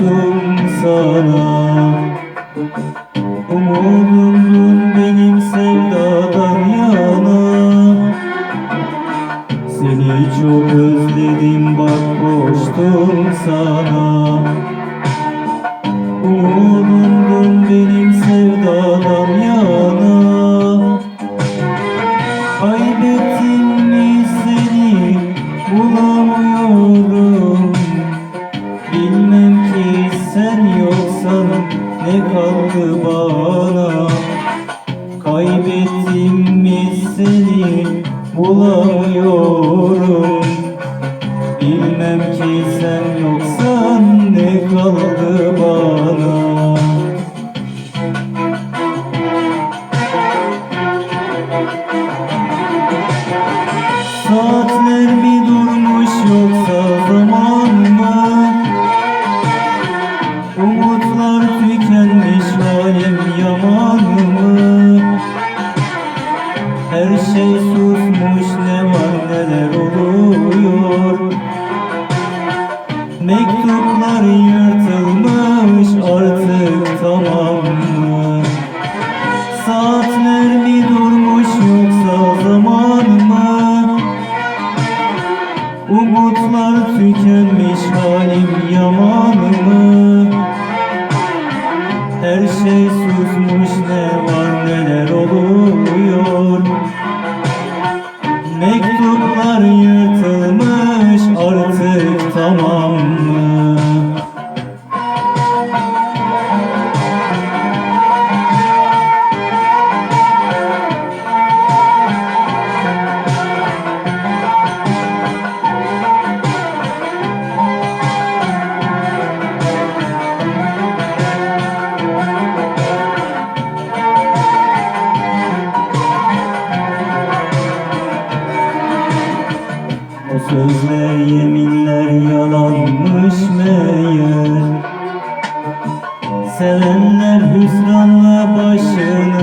dostum sana. Umudumdun benim sevdadan yana. Seni çok özledim bak koştum sana. Umudumdun benim sevdadan Saatler mi durmuş yoksa zaman mı? Umutlar tükenmiş halim yaman mı? Her şey susmuş ne var neler oluyor Mektuplar yırtılmış şey susmuş ne var neler sözler yeminler yalanmış meğer Sevenler hüsranla başını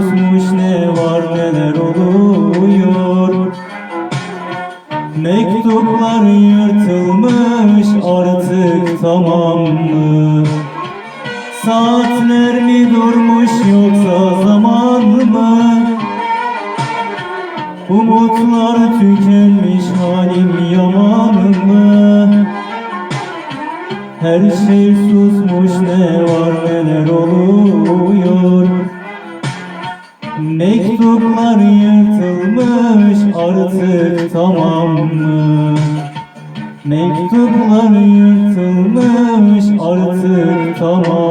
susmuş ne var neler oluyor Mektuplar yırtılmış artık tamam mı? Saatler mi durmuş yoksa zaman mı? Umutlar tükenmiş halim yaman mı? Her şey Mektuplar yırtılmış artık tamam mı? Mektuplar yırtılmış artık tamam